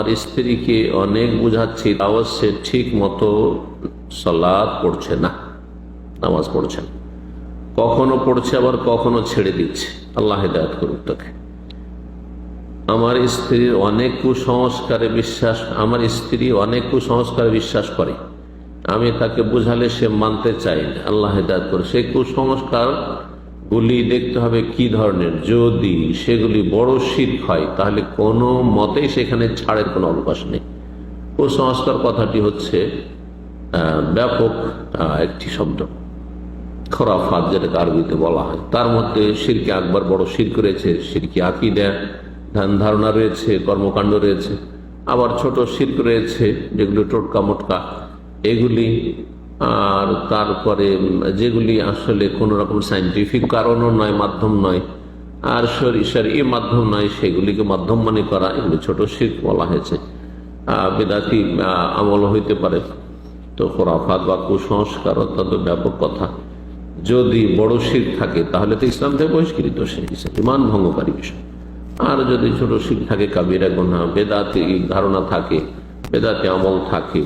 আমার স্ত্রীকে অনেক বুঝাচ্ছি, তাও সে ঠিক মতো সলাদ পড়ছে না, নামাজ পড়ছে না। কখনো পড়ছে, আবার কখনো ছেড়ে দিচ্ছে। আল্লাহ হেদায়ত করুক তাকে। আমার স্ত্রীর অনেক কুসংস্কারে বিশ্বাস, আমার স্ত্রী অনেক কুসংস্কারে বিশ্বাস করে। আমি তাকে বুঝালে সে মানতে চাই না। আল্লাহ হেদায়ত করে সেই কুসংস্কার গুলি দেখতে হবে কি ধরনের। যদি সেগুলি বড় শীত হয়, তাহলে কোনো মতেই সেখানে ছাড়ের কোনো অবকাশ নেই। কুসংস্কার কথাটি হচ্ছে ব্যাপক একটি শব্দ। খরাফাত যেটাকে আরবিতে বলা হয়। তার মধ্যে সিরকি আকবর বড় শির করেছে, সিরকি আকিদা, ধ্যান ধারণা রয়েছে, কর্মকাণ্ড রয়েছে। আবার ছোট শির্ক রয়েছে, যেগুলো টোটকা মোটকা। এগুলি আর তারপরে যেগুলি আসলে কোন রকম সাইন্টিফিক কারণও নয়, মাধ্যম নয়, আর সরিষার এই মাধ্যম নয়, সেগুলিকে মাধ্যম মনে করা, এগুলি ছোট শির্ক বলা হয়েছে। বেদাতি আমল হইতে পারে। তো খোরাফাত বা কুসংস্কার অত্যন্ত ব্যাপক কথা। যদি বড় শির থাকে, তাহলে তো ইসলাম থেকে বহিষ্কৃত সে ইমান ভঙ্গকারী বিষয়। আর যদি ছোট শির থাকে, কাবিরা গোনা বেদাতি ধারণা থাকে, বেদাতি আমল থাকে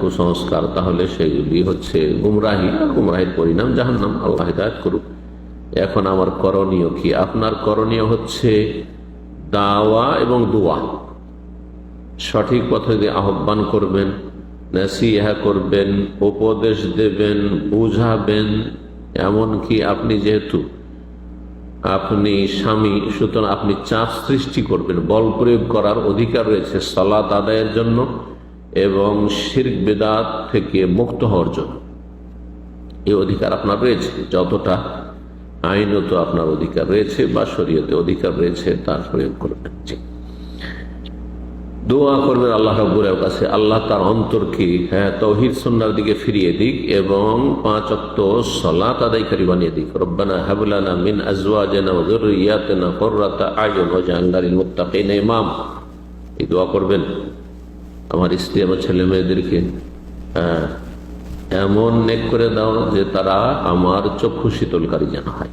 কুসংস্কার, তাহলে সেগুলি হচ্ছে গুমরাহি। আর গুমরাহির পরিণাম জাহান্নাম, আল্লাহ করুক। এখন আমার করণীয় কি? আপনার করণীয় হচ্ছে দাওয়া এবং দোয়া। সঠিক পথে আহ্বান করবেন, নাসিহা করবেন, উপদেশ দেবেন, বুঝাবেন, এমনকি আপনি যেহেতু আপনি স্বামী, সুতরাং আপনি চাপ সৃষ্টি করবেন, বল প্রয়োগ করার অধিকার রয়েছে, সালাত আদায়ের জন্য। এবং শির্ক, বেদাত থেকে মুক্ত হওয়ার জন্য। এই অধিকার আপনার রয়েছে। যতটা আইনত আপনার অধিকার রয়েছে বা শরীয়তে অধিকার রয়েছে, তার প্রয়োগ করবেন দোয়া করবেন আল্লাহ রব্বুরের কাছে। আল্লাহ তার অন্তরকে হ্যাঁ তহির সন্ন্যার দিকে ফিরিয়ে দিক এবং পাঁচ অক্ত সলাত আদায়কারী বানিয়ে দিক। রব্বানা হাবুলানা মিন আজওয়াজেনা ওয়া যুররিয়াতিনা কুররাতা ওয়াজআলনা লিল মুত্তাকিনা ইমাম। এই দোয়া করবেন। আমার স্ত্রী আমার ছেলে মেয়েদেরকে হ্যাঁ, এমন নেক করে দাও যে তারা আমার চক্ষু শীতলকারী যেন হয়।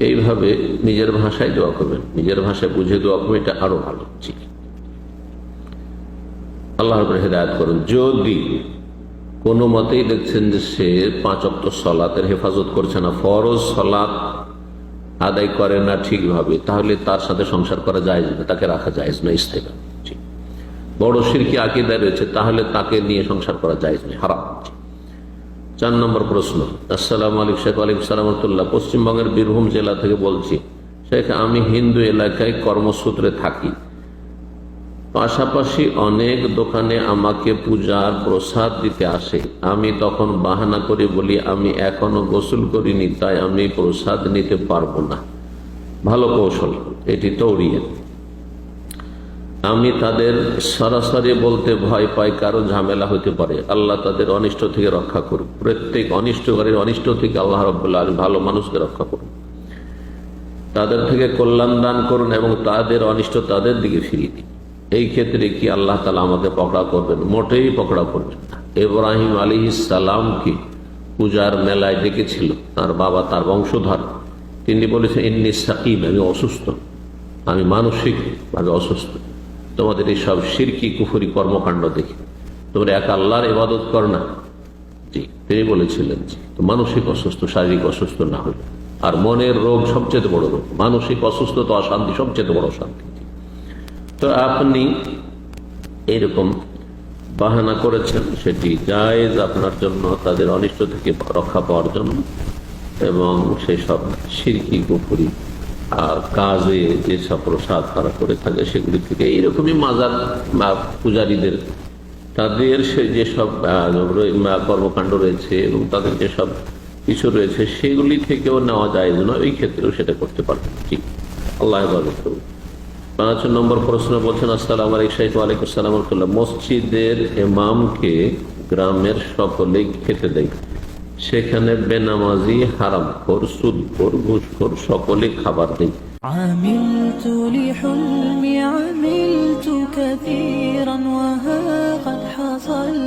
এইভাবে নিজের ভাষায় দোয়া করবেন। নিজের ভাষায় বুঝে দোয়া করবেন এটা আরও ভালো আল্লাহর হেদায়ত করুন। যদি কোনো মতেই দেখছেন যে সে পাঁচ অক্ট সলাতের হেফাজত করছে না ফরজ সলাত আদায় করে না ঠিকভাবে তাহলে তার সাথে সংসার করা যায় না তাকে রাখা যায় না জি। বড় সিরকি আকিদায় রয়েছে, তাহলে তাকে নিয়ে সংসার করা যায় না হারাম। চার নম্বর প্রশ্ন, আসসালাম আলিক শেখ আলিক সালামতুল্লাহ পশ্চিমবঙ্গের বীরভূম জেলা থেকে বলছি, শেখ, আমি হিন্দু এলাকায় কর্মসূত্রে থাকি। পাশাপাশি অনেক দোকানে আমাকে পূজার প্রসাদ দিতে আসে। আমি তখন বাহানা করে বলি, আমি এখনও গোসল করিনি, তাই আমি প্রসাদ নিতে পারব না। ভালো কৌশল, এটি তৌরিয়ে। আমি তাদের সরাসরি বলতে ভয় পাই, কারও ঝামেলা হতে পারে। আল্লাহ তাদের অনিষ্ট থেকে রক্ষা করুক। প্রত্যেক অনিষ্টকারীর অনিষ্ট থেকে আল্লাহ রবাহ ভালো মানুষকে রক্ষা করুন তাদের থেকে কল্যাণ দান করুন এবং তাদের অনিষ্ট তাদের দিকে ফিরিয়ে দিন। এই ক্ষেত্রে কি আল্লাহ তালা আমাকে পকড়া করবেন? মোটেই পকড়া করবেন না। এব্রাহিম আলী সালামকে পূজার মেলায় ডেকেছিল? তার বাবা তার বংশধর। তিনি বলেছেন, ইন্নি সাকিব আমি অসুস্থ। আমি মানসিকভাবে অসুস্থ। তোমাদের এই সব সিরকি, কুফুরি কর্মকাণ্ড দেখে। তোমরা এক আল্লাহর ইবাদত কর না। জি, তিনি বলেছিলেন তো মানসিক অসুস্থ, শারীরিক অসুস্থ না হলে। আর মনের রোগ সবচেয়ে বড় রোগ। মানসিক অসুস্থতা, অশান্তি সবচেয়ে বড় শান্তি তো আপনি এরকম বাহানা করেছেন, সেটি জায়েজ আপনার জন্য, তাদের অনিষ্ট থেকে রক্ষা পাওয়ার জন্য। এবং সেই সব সিরকি, কুফুরি কাজে যেসব প্রসাদ তারা করে থাকে, সেগুলি থেকে এইরকমই মাজার পূজারীদের। তাদের সে যেসব কর্মকাণ্ড রয়েছে এবং তাদের যেসব কিছু রয়েছে, সেগুলি থেকেও নেওয়া যায় না, ওই ক্ষেত্রেও সেটা করতে পারবে ঠিক। আল্লাহ পাঁচ নম্বর প্রশ্ন বলছেন, আসসালাম আলাইকুম সালাম মসজিদের এমামকে গ্রামের সকলেই খেতে দেয়। সেখানে বেনামাজি হারামখোর সুদখোর ঘুষখোর সকলে খাবার দেয় عملت لحلمي عملت كثيرا وها قد حصل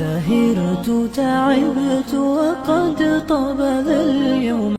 سهرت تعبت وقد طاب ذا اليوم